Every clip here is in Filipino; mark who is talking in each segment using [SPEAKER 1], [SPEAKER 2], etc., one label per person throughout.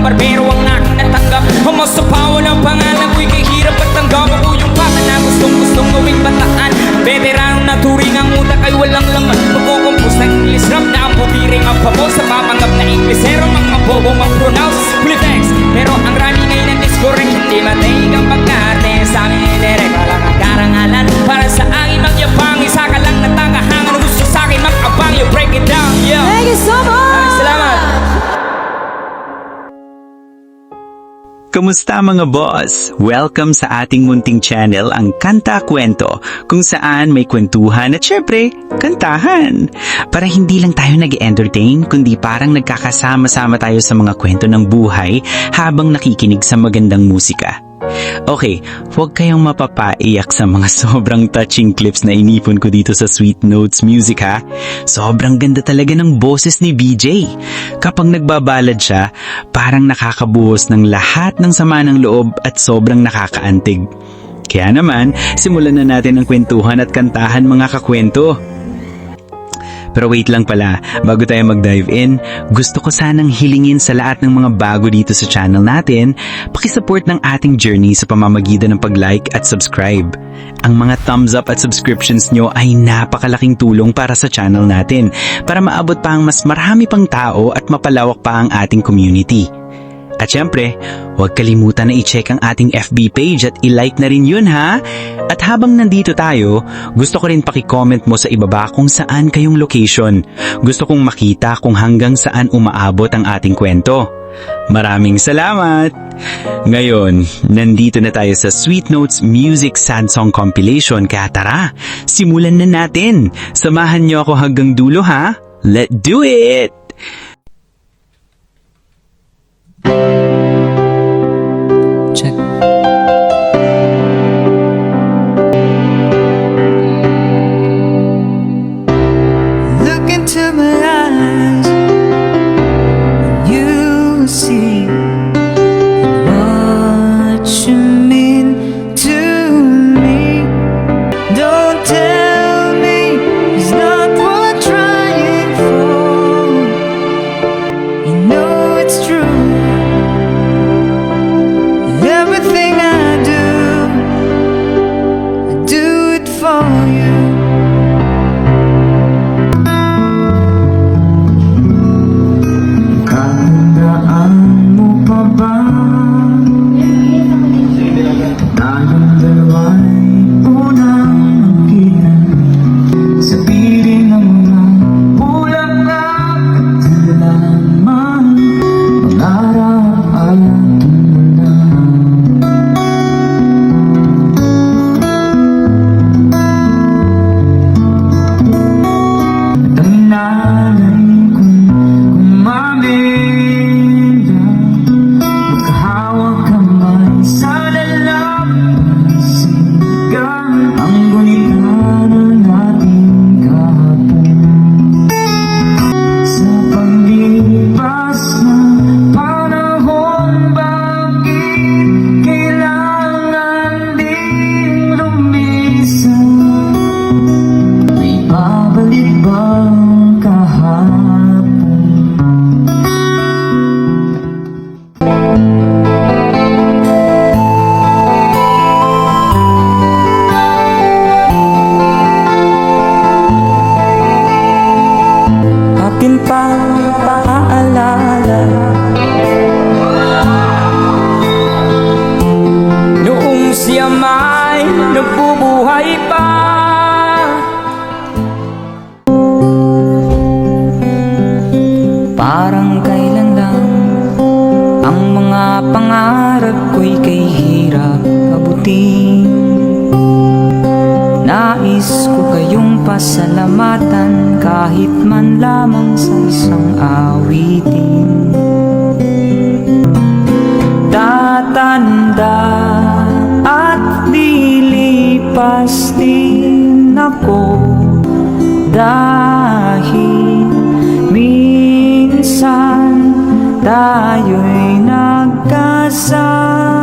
[SPEAKER 1] ng barbero ang nakatanggap Humosopawa ng pangalan ko'y kahirap at tanggap. Ako yung pata na gustong gustong gawing bataan. Veterano na turing ang utak ay walang laman. Magkukumpos ng English rap na ang butiring ang pabo Sa papanggap na Inglesero mga bobo mag-pronounce Politex Pero ang rami ngayon ang discorrect Hindi mataig ang pagkarte sa amin Direkala
[SPEAKER 2] Kamusta mga boss? Welcome sa ating munting channel, ang Kanta Kwento, kung saan may kwentuhan at syempre, kantahan. Para hindi lang tayo nag-entertain, kundi parang nagkakasama-sama tayo sa mga kwento ng buhay habang nakikinig sa magandang musika. Okay, huwag kayong mapapaiyak sa mga sobrang touching clips na inipon ko dito sa Sweet Notes Music ha. Sobrang ganda talaga ng boses ni BJ. Kapag nagbabalad siya, parang nakakabuhos ng lahat ng sama ng loob at sobrang nakakaantig. Kaya naman, simulan na natin ang kwentuhan at kantahan mga kakwento. Pero wait lang pala, bago tayo mag-dive in, gusto ko sanang hilingin sa lahat ng mga bago dito sa channel natin, pakisupport ng ating journey sa pamamagitan ng pag-like at subscribe. Ang mga thumbs up at subscriptions nyo ay napakalaking tulong para sa channel natin para maabot pa ang mas marami pang tao at mapalawak pa ang ating community. At syempre, huwag kalimutan na i-check ang ating FB page at i-like na rin yun ha. At habang nandito tayo, gusto ko rin pakicomment mo sa ibaba kung saan kayong location. Gusto kong makita kung hanggang saan umaabot ang ating kwento. Maraming salamat! Ngayon, nandito na tayo sa Sweet Notes Music Sad Song Compilation kaya tara, simulan na natin! Samahan niyo ako hanggang dulo ha! Let's do it! Thank you.
[SPEAKER 1] Ang Parang kailan lang Ang mga pangarap ko'y kay hirap abutin. Nais ko kayong pasalamatan Kahit man lamang sa isang awitin. Tatanda at lilipas din ako Dahil tayo'y nagkasama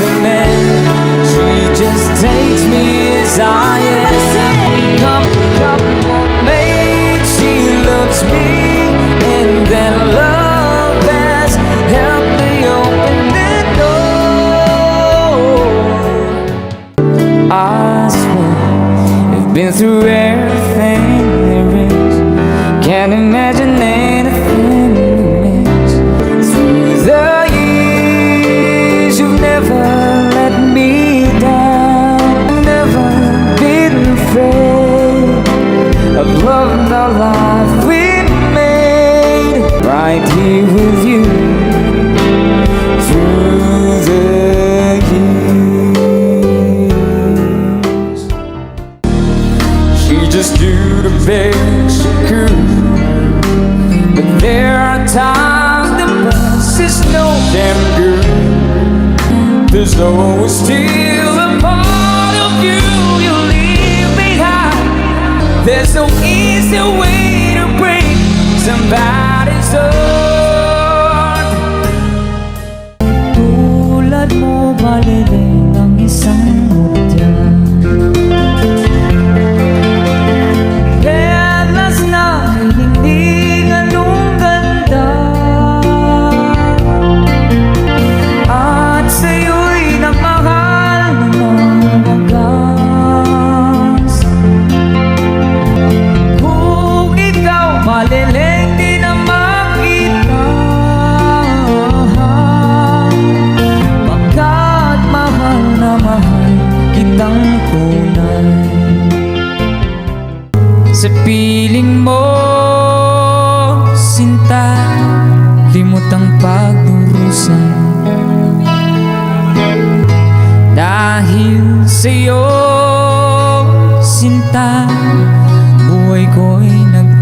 [SPEAKER 1] demand. She just takes me as I am. Come, come mate. She loves me, and that love has helped me open the door. I swear, I've been through everything there is. Can't imagine anything She just do the best she could. But there are times the best is no damn good. There's always still a part of you you leave behind. There's no easy way to break somebody's heart.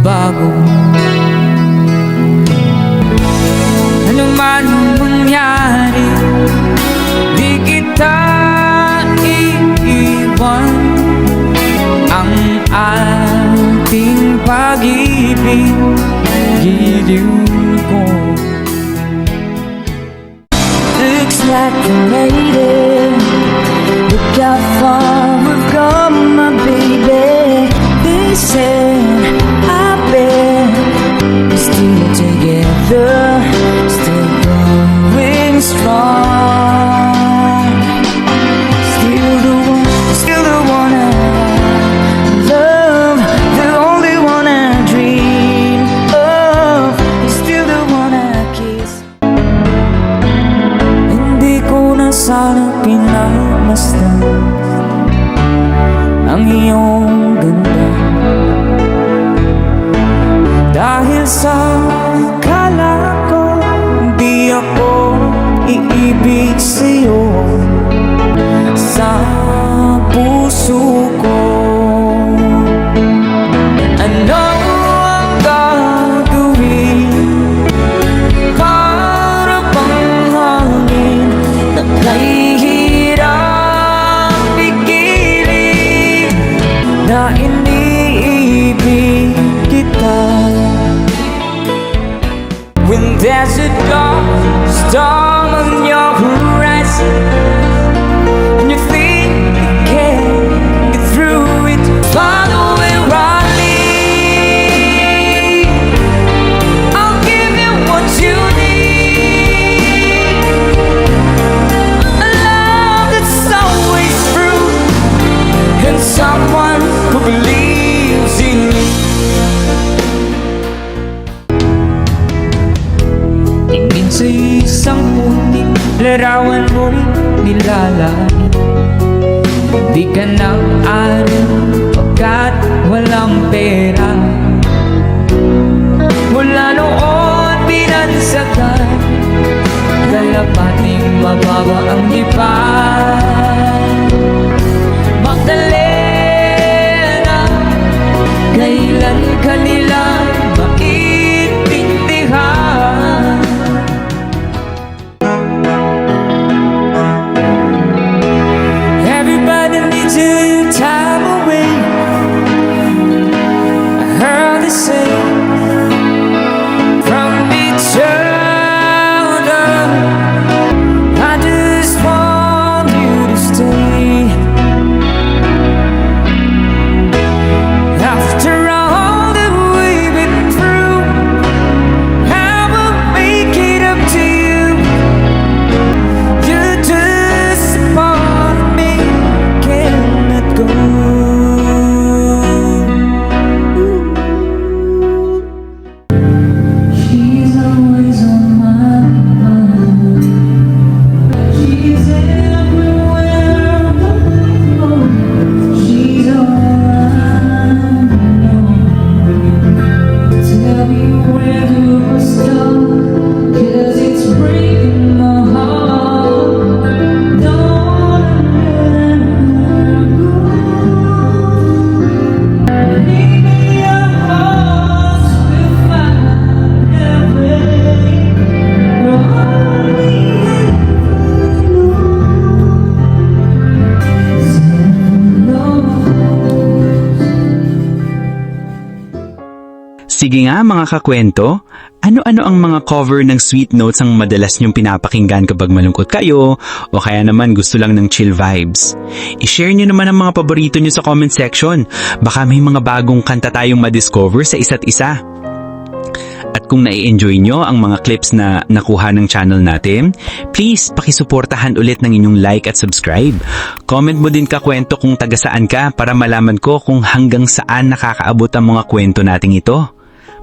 [SPEAKER 1] Nagbago Ano man ang mangyari Di kita iiwan ang ating pag-ibig Giliw ko Looks like you made it. Look how far we've come, my baby. They said, sana pinagmasdan Ang iyong ganda. Dahil sa kala ko Di ako iibig sa'yo. Sa Di ka nang alam pagkat walang pera. Mula noon binansagan Dalapating mababa ang ipan Magdalena Kailan kanila
[SPEAKER 2] Sige nga mga kakwento, ano-ano ang mga cover ng sweet notes ang madalas niyong pinapakinggan kapag malungkot kayo o kaya naman gusto lang ng chill vibes? I-share niyo naman ang mga paborito niyo sa comment section. Baka may mga bagong kanta tayong madiscover sa isa't isa. At kung nai-enjoy nyo ang mga clips na nakuha ng channel natin, please pakisuportahan ulit ng inyong like at subscribe. Comment mo din ka kwento kung taga saan ka para malaman ko kung hanggang saan nakakaabot ang mga kwento nating ito.